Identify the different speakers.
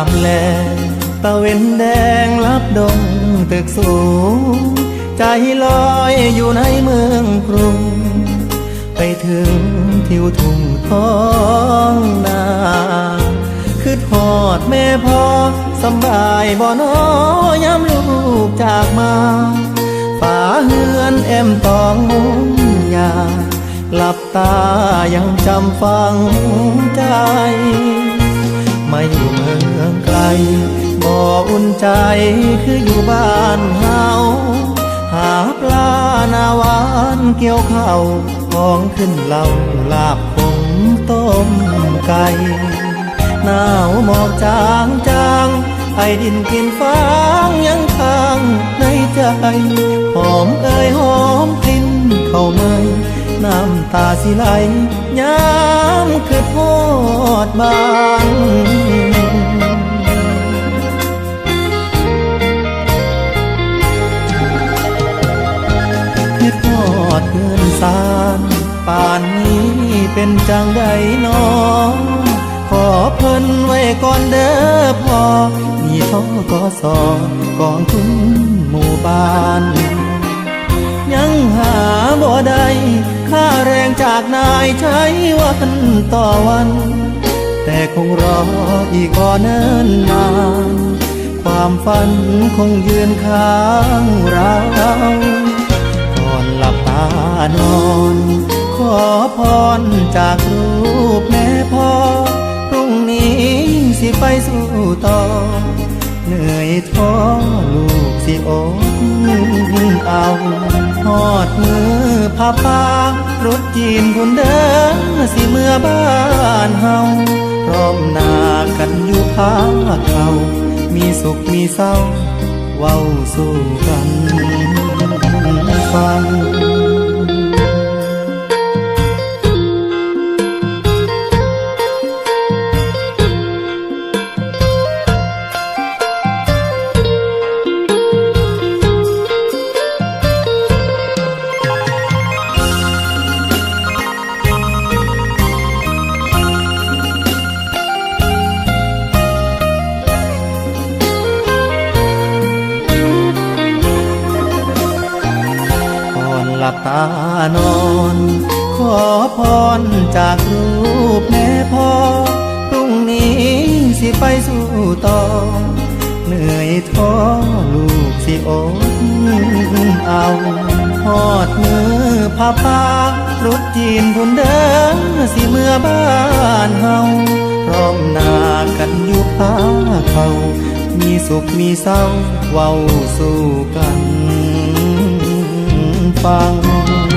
Speaker 1: ามแลตะเวนแดงลับดงตึกสูง ใจลอยอยู่ในเมืองกรุง ไปถึงทิวทุ่งท้องนาคือทอดแม่พ่อสบายบ่นอยามลูกจากมาฝ่าเฮือนแอมตองมุงยาหลับตายังจำฟังใจ ไมาอยู่เมืองไกล บ่อุ่นใจคืออยู่บ้านเฮาหาปลาหนาวานเกี่ยวข้าวของขึ้นเหล่าลาบผงต้มไก่หนาวหมอกจางจางไอดินกินฟางยังค้างในใจ หอมเอ่ยหอมเข้าไม่น้ำตา สิไหลยามคือโทษบานคิดทอดเงินสารป่านนี้เป็นจังใดนอขอเพิ่นไว้ก่อนเด้อพ่อมีท้อก็สอกองทุนหมู่บ้าน ยังหาบ่ จากนายใช้วันต่อวัน แต่คงรออีกอนเนิ่นนาน ความฝันคงยืนค้างเราก่อนหลับตานอน ขอพรจากรูปแม่พ่อพรุ่งนี้สิไปสู่ต่อ เหนื่อยท้อลูกสิอดเอาหอดมือพาปารถจีนคุณเดินสิเมื่อบ้านเฮาพร้อมหน้ากันอยู่พาเขามีสุขมีเศร้าเว้าสู้กันฟังานอน ขอพรจากรูปแม่พ่อพรุ่งนี้สิไปสู่ต่อ เหนื่อยท้อลูกสิอดเอาหอดมือพาปารถจีนพุ่นเดินสิเมื่อบ้านเฮาพร้อมหน้ากันอยู่พาเขา มีสุขมีเศร้าเว้าสู้กัน ฟัง